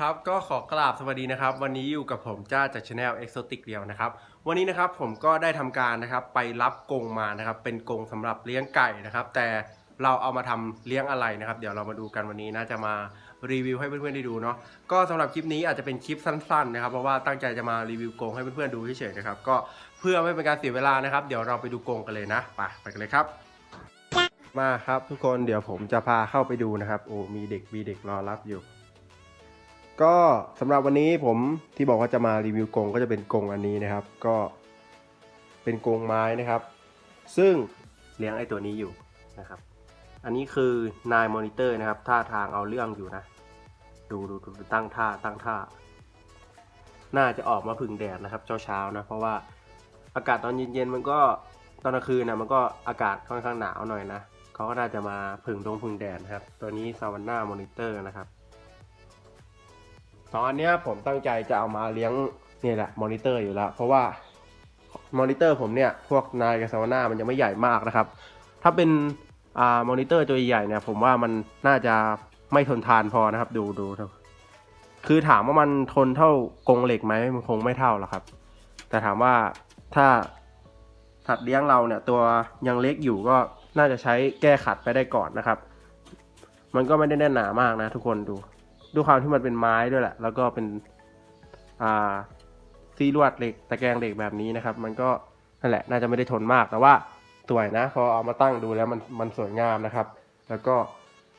ครับก็ขอกราบสวัสดีนะครับ วันนี้อยู่กับผมจ้าจากช anel Exotic เดียวนะครับ วันนี้นะครับผมก็ได้ทำการนะครับไปรับกรงมานะครับ เป็นกรงสำหรับเลี้ยงไก่นะครับ แต่เราเอามาทำเลี้ยงอะไรนะครับ เดี๋ยวเรามาดูกันวันนี้นะจะมารีวิวให้เพื่อนๆได้ดูเนาะก็สำหรับคลิปนี้อาจจะเป็นคลิปสั้นๆนะครับเพราะว่าตั้งใจจะมารีวิวกรงให้เพื่อนๆดูเฉยๆนะครับก็เพื่อไม่เป็นการเสียเวลานะครับ เดี๋ยวเราไปดูกรงกันเลยนะไปไปกันเลยครับ มาครับทุกคนเดี๋ยวผมจะพาเข้าไปดูนะครับโอ้มีเด็กมีเด็กรอรับอยู่ ก็สำหรับวันนี้ผมที่บอกว่าจะมารีวิวกรงก็จะเป็นกรงอันนี้นะครับ ก็เป็นกรงไม้นะครับ ซึ่งเลี้ยงไอตัวนี้อยู่นะครับ อันนี้คือนายมอนิเตอร์นะครับ ท่าทางเอาเรื่องอยู่นะ ดูดูดูดูตั้งท่าตั้งท่า น่าจะออกมาพึ่งแดดนะครับ เช้าๆนะ เพราะว่าอากาศตอนเย็นๆมันก็ตอนกลางคืนนะมันก็อากาศค่อนข้างหนาวหน่อยนะเขาก็น่าจะมาพึ่งตรงพึ่งแดดนะครับ ตัวนี้ซาวันน่ามอนิเตอร์นะครับ สอนนี้ผมตั้งใจจะเอามาเลี้ยงนี่แหละมอนิเตอร์อยู่แล้ว เพราะว่ามอนิเตอร์ผมเนี่ยพวกนายกับซาวน่ามันยังไม่ใหญ่มากนะครับ ถ้าเป็นอ่ามอนิเตอร์ตัวใหญ่เนี่ยผมว่ามันน่าจะไม่ทนทานพอนะครับดูดูคือถามว่ามันทนเท่ากรงเหล็กไหมมันคงไม่เท่าหรอกครับ แต่ถามว่าถ้าสัตว์เลี้ยงเราเนี่ยตัวยังเล็กอยู่ก็น่าจะใช้แก้ขัดไปได้ก่อนนะครับ มันก็ไม่ได้แน่นหนามากนะทุกคนดู ด้วยความที่มันเป็นไม้ด้วยแหละ แล้วก็เป็นอ่าซีลวดเหล็กตะแกรงเหล็กแบบนี้นะครับ มันก็นั่นแหละน่าจะไม่ได้ทนมากแต่ว่าสวยนะพอเอามาตั้งดูแล้วมันมันสวยงามนะครับ แล้วก็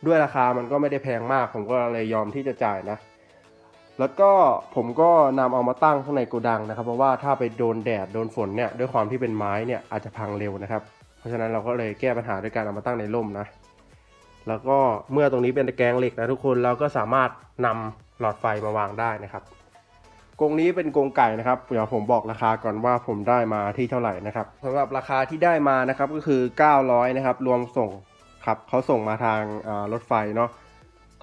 ด้วยราคามันก็ไม่ได้แพงมาก ผมก็เลยยอมที่จะจ่ายนะ แล้วก็ผมก็นำเอามาตั้งข้างในโกดังนะครับ เพราะว่าถ้าไปโดนแดดโดนฝนเนี่ยด้วยความที่เป็นไม้เนี่ยอาจจะพังเร็วนะครับ เพราะฉะนั้นเราก็เลยแก้ปัญหาด้วยการเอามาตั้งในร่มนะ แล้วก็เมื่อตรงนี้เป็นตะแกรงเหล็กนะทุกคนเราก็สามารถนำหลอดไฟมาวางได้นะครับกรงนี้เป็นกรงไก่นะครับเดี๋ยวผมบอกราคาก่อนว่าผมได้มาที่เท่าไหร่นะครับสำหรับราคาที่ได้มานะครับก็คือ 900นะครับรวมส่งครับเขาส่งมาทางรถไฟเนาะ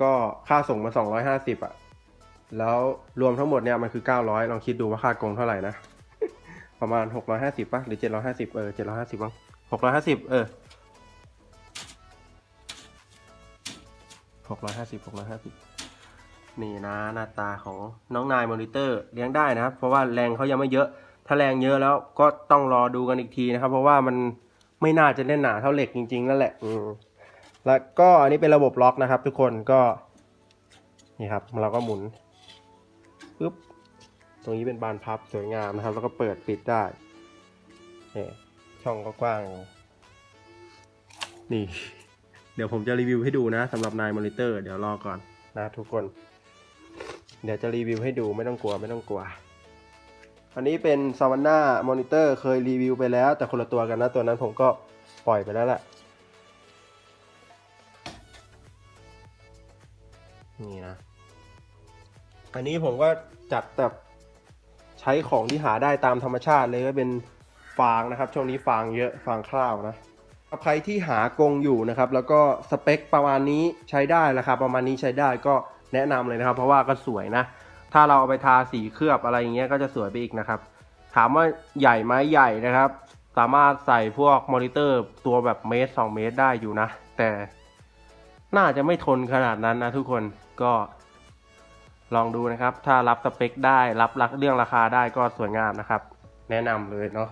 ก็ค่าส่งมา 250อะแล้วรวมทั้งหมดเนี่ยมันคือ 900 ลองคิดดูว่าค่ากรงเท่าไหร่นะ ประมาณ 650ป่ะหรือ 750 เออ 750บ้าง650 เออ หกร้อยห้าสิบหกร้อยห้าสิบนี่นะหน้าตาของน้องนายมอนิเตอร์เลี้ยงได้นะครับ เพราะว่าแรงเขายังไม่เยอะ ถ้าแรงเยอะแล้วก็ต้องรอดูกันอีกทีนะครับ เพราะว่ามันไม่น่าจะแน่นหนาเท่าเหล็กจริง ๆ นั่นแหละอืมแล้วก็อันนี้เป็นระบบล็อกนะครับ ทุกคนก็ นี่ครับ เราก็หมุนปึ๊บตรงนี้เป็นบานพับสวยงามนะครับ แล้วก็เปิดปิดได้นี่ช่องก็กว้าง นี่ เดี๋ยวผมจะรีวิวให้ดูนะสำหรับนายมอนิเตอร์เดี๋ยวรอก่อนนะทุกคน เดี๋ยวจะรีวิวให้ดูไม่ต้องกลัวไม่ต้องกลัว อันนี้เป็น s a v a n n a Monitor เคยรีวิวไปแล้ว แต่คนละตัวกันนะตัวนั้นผมก็ปล่อยไปแล้วแหละนี่นะ อันนี้ผมก็จัดแบบใช้ของที่หาได้ตามธรรมชาติเลยก็เป็นฟางนะครับ ช่วงนี้ฟางเยอะฟางข้าวนะ ใครที่หากรงอยู่นะครับ แล้วก็สเปคประมาณนี้ใช้ได้ราคาประมาณนี้ใช้ได้ก็แนะนำเลยนะครับ เพราะว่าก็สวยนะ ถ้าเราเอาไปทาสีเคลือบอะไรอย่างเงี้ยก็จะสวยไปอีกนะครับ ถามว่าใหญ่ไหมใหญ่นะครับ สามารถใส่พวกมอนิเตอร์ตัวแบบเมตร2เมตรได้อยู่นะ แต่น่าจะไม่ทนขนาดนั้นนะทุกคนก็ลองดูนะครับ ถ้ารับสเปคได้รับรักเรื่องราคาได้ก็สวยงามนะครับ แนะนำเลยเนาะ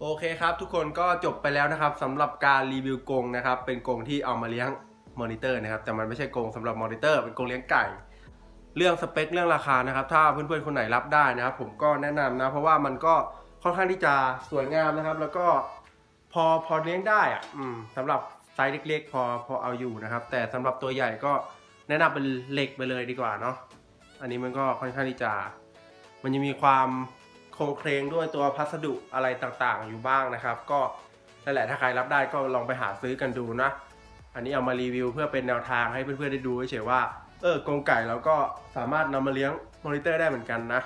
โอเคครับ ทุกคนก็จบไปแล้วนะครับสำหรับการรีวิวกรงนะครับ เป็นกรงที่เอามาเลี้ยงมอนิเตอร์นะครับ แต่มันไม่ใช่กรงสำหรับมอนิเตอร์ เป็นกรงเลี้ยงไก่ เรื่องสเปคเรื่องราคานะครับ ถ้าเพื่อนๆคนไหนรับได้นะครับ ผมก็แนะนำนะ เพราะว่ามันก็ค่อนข้างที่จะสวยงามนะครับ แล้วก็พอพอเลี้ยงได้อะอืมสำหรับไซส์เล็กๆ พอพอเอาอยู่นะครับ แต่สำหรับตัวใหญ่ก็แนะนำเป็นเหล็กไปเลยดีกว่าเนาะอันนี้มันก็ค่อนข้างที่จะ มันยังมีความ โครงเคลงด้วยตัวพัสดุอะไรต่างๆ อยู่บ้างนะครับ ก็นั่นแหละถ้าใครรับได้ก็ลองไปหาซื้อกันดูนะ อันนี้เอามารีวิวเพื่อเป็นแนวทางให้เพื่อนๆได้ดูเฉยๆว่าเออกรงไก่เราก็สามารถนำมาเลี้ยงมอนิเตอร์ได้เหมือนกันนะ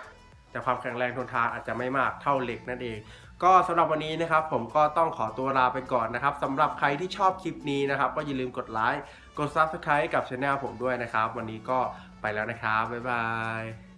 แต่ความแข็งแรงทนทานอาจจะไม่มากเท่าเหล็กนั่นเอง ก็สำหรับวันนี้นะครับ ผมก็ต้องขอตัวลาไปก่อนนะครับสำหรับใครที่ชอบคลิปนี้นะครับ ก็อย่าลืมกดไลค์กด Subscribe กับช anel ผมด้วยนะครับ วันนี้ก็ไปแล้วนะครับบ๊ายบาย